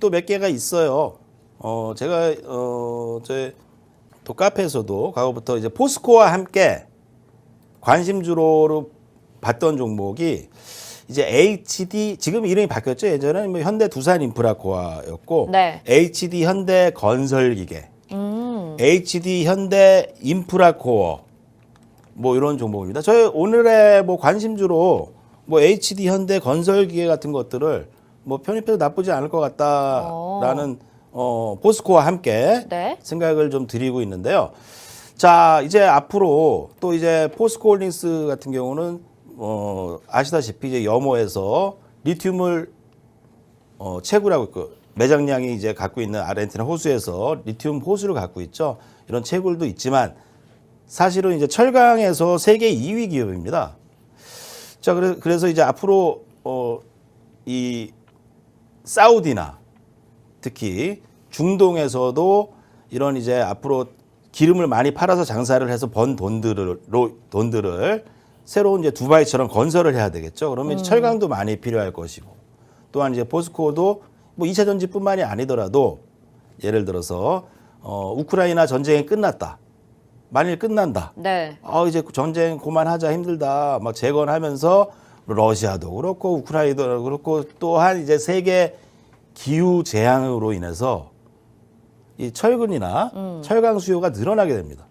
또 몇 개가 있어요. 어, 제가 어, 저또 카페에서도 과거부터 이제 포스코와 함께 관심주로로 봤던 종목이 이제 HD 지금 이름이 바뀌었죠. 예전에는 뭐 현대 두산 인프라코아였고 네. HD 현대 건설기계, 음. HD 현대 인프라코어 뭐 이런 종목입니다. 저희 오늘의 뭐 관심주로 뭐 HD 현대 건설기계 같은 것들을 뭐 편입해도 나쁘지 않을 것 같다라는 어, 포스코와 함께 네. 생각을 좀 드리고 있는데요. 자, 이제 앞으로 또 이제 포스코 홀딩스 같은 경우는 어, 아시다시피 이제 염호에서 리튬을 어, 채굴하고 있고 매장량이 이제 갖고 있는 아르헨티나 호수에서 리튬 호수를 갖고 있죠. 이런 채굴도 있지만 사실은 이제 철강에서 세계 2위 기업입니다. 자, 그래, 그래서 이제 앞으로 어, 이 사우디나 특히 중동에서도 이런 이제 앞으로 기름을 많이 팔아서 장사를 해서 번 돈들을 로- 돈들을 새로운 이제 두바이처럼 건설을 해야 되겠죠. 그러면 이제 철강도 많이 필요할 것이고 또한 이제 포스코도 뭐 2차 전지뿐만이 아니더라도 예를 들어서 어 우크라이나 전쟁이 끝났다. 만일 끝난다. 네. 아 이제 전쟁 그만하자 힘들다 막 재건하면서 러시아도 그렇고 우크라이나도 그렇고 또한 이제 세계 기후 재앙으로 인해서 이 철근이나 철강 수요가 늘어나게 됩니다.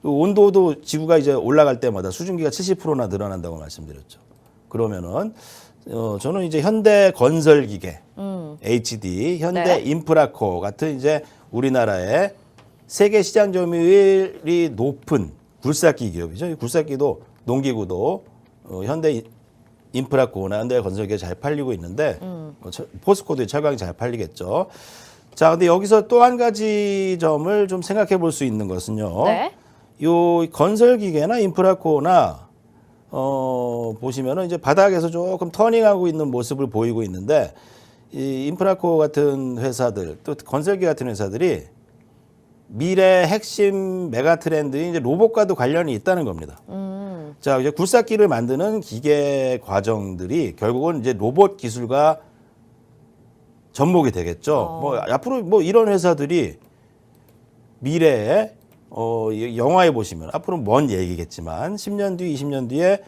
그 온도도 지구가 이제 올라갈 때마다 수증기가 70%나 늘어난다고 말씀드렸죠. 그러면은 어 저는 이제 현대 건설 기계, 음. HD, 현대 네. 인프라코 같은 이제 우리나라의 세계 시장 점유율이 높은 굴삭기 기업이죠. 이 굴삭기도 농기구도 어, 현대 인- 인프라코나 현대 건설기가 잘 팔리고 있는데 음. 포스코도 철강이 잘 팔리겠죠. 자, 근데 여기서 또 한 가지 점을 좀 생각해 볼 수 있는 것은요. 네. 요 건설 기계나 인프라 코나 어 보시면은 이제 바닥에서 조금 터닝하고 있는 모습을 보이고 있는데 이 인프라 코 같은 회사들 또 건설기 같은 회사들이 미래 핵심 메가 트렌드인 이제 로봇과도 관련이 있다는 겁니다. 음. 자, 이제 굴삭기를 만드는 기계 과정들이 결국은 이제 로봇 기술과 접목이 되겠죠. 어. 뭐 앞으로 뭐 이런 회사들이 미래에 어이 영화에 보시면 앞으로 먼 얘기겠지만 10년 뒤, 20년 뒤에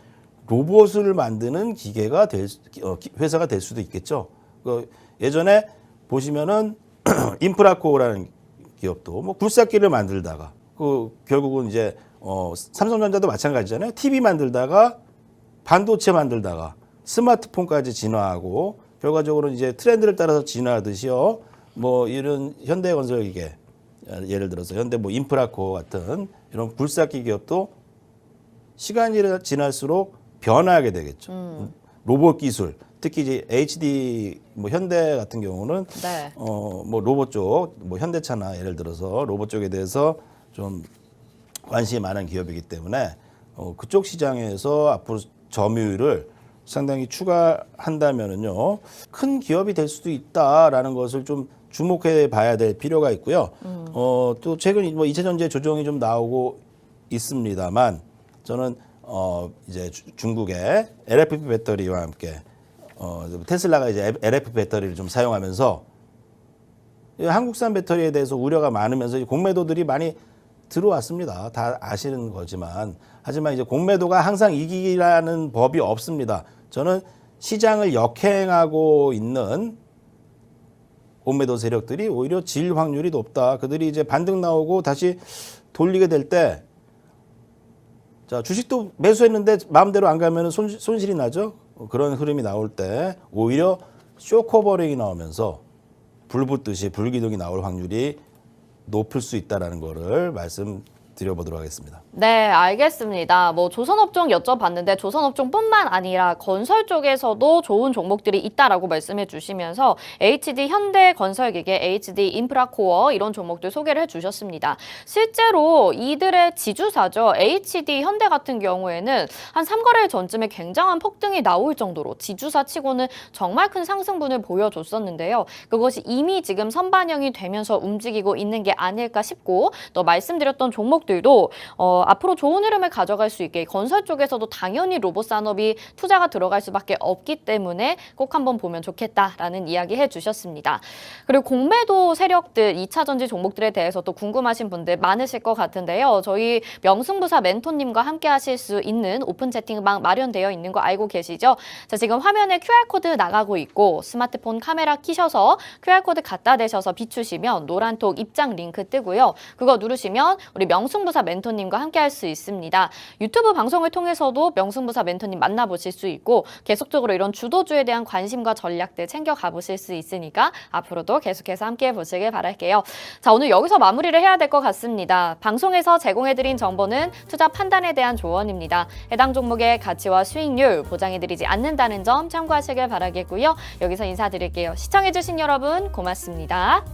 로봇을 만드는 기계가 될 수- 어, 기- 회사가 될 수도 있겠죠. 그 예전에 보시면은 인프라코라는 기업도 뭐 굴삭기를 만들다가 그 결국은 이제 어 삼성전자도 마찬가지잖아요. TV 만들다가 반도체 만들다가 스마트폰까지 진화하고 결과적으로 이제 트렌드를 따라서 진화하듯이요. 뭐 이런 현대건설 기계 예를 들어서 현대 뭐 인프라코 같은 이런 굴삭기 기업도 시간이 지날수록 변화하게 되겠죠. 로봇 기술 특히 이제 HD 뭐 현대 같은 경우는 네. 어뭐 로봇 쪽뭐 현대차나 예를 들어서 로봇 쪽에 대해서 좀 관심이 많은 기업이기 때문에 어 그쪽 시장에서 앞으로 점유율을 상당히 추가한다면은요 큰 기업이 될 수도 있다라는 것을 좀 주목해 봐야 될 필요가 있고요. 어또 최근 뭐 이차 전지 조정이 좀 나오고 있습니다만 저는 어 이제 주- 중국의 LFP 배터리와 함께 어 테슬라가 이제 LFP 배터리를 좀 사용하면서 이 한국산 배터리에 대해서 우려가 많으면서 이 공매도들이 많이 들어왔습니다. 다 아시는 거지만 하지만 이제 공매도가 항상 이기라는 법이 없습니다. 저는 시장을 역행하고 있는 공매도 세력들이 오히려 질 확률이 높다. 그들이 이제 반등 나오고 다시 돌리게 될 때 자, 주식도 매수했는데 마음대로 안 가면 손, 손실이 나죠. 어, 그런 흐름이 나올 때 오히려 쇼커버링이 나오면서 불 붙듯이 불기둥이 나올 확률이 높을 수 있다라는 거를 말씀 드려보도록 하겠습니다. 네, 알겠습니다. 뭐 조선업종 여쭤봤는데 조선업종뿐만 아니라 건설 쪽에서도 좋은 종목들이 있다라고 말씀해 주시면서 HD 현대 건설기계, HD 인프라코어 이런 종목들 소개를 해 주셨습니다. 실제로 이들의 지주사죠. HD 현대 같은 경우에는 한 3거래일 전쯤에 굉장한 폭등이 나올 정도로 지주사 치고는 정말 큰 상승분을 보여줬었는데요. 그것이 이미 지금 선반영이 되면서 움직이고 있는 게 아닐까 싶고 또 말씀드렸던 종목 종목들도 어, 앞으로 좋은 흐름을 가져갈 수 있게 건설 쪽에서도 당연히 로봇 산업이 투자가 들어갈 수밖에 없기 때문에 꼭 한번 보면 좋겠다라는 이야기 해주셨습니다. 그리고 공매도 세력들 2차 전지 종목들에 대해서 또 궁금하신 분들 많으실 것 같은데요. 저희 명승부사 멘토님과 함께 하실 수 있는 오픈 채팅방 마련되어 있는 거 알고 계시죠? 자, 지금 화면에 QR코드 나가고 있고 스마트폰 카메라 키셔서 QR코드 갖다 대셔서 비추시면 노란톡 입장 링크 뜨고요. 그거 누르시면 우리 명승부사 멘토님과 함께 할 수 있습니다. 유튜브 방송을 통해서도 명승부사 멘토님 만나보실 수 있고 계속적으로 이런 주도주에 대한 관심과 전략들 챙겨 가 보실 수 있으니까 앞으로도 계속해서 함께 해보시길 바랄게요. 자, 오늘 여기서 마무리를 해야 될 것 같습니다. 방송에서 제공해드린 정보는 투자 판단에 대한 조언입니다. 해당 종목의 가치와 수익률 보장해드리지 않는다는 점 참고하시길 바라겠고요. 여기서 인사드릴게요. 시청해주신 여러분 고맙습니다.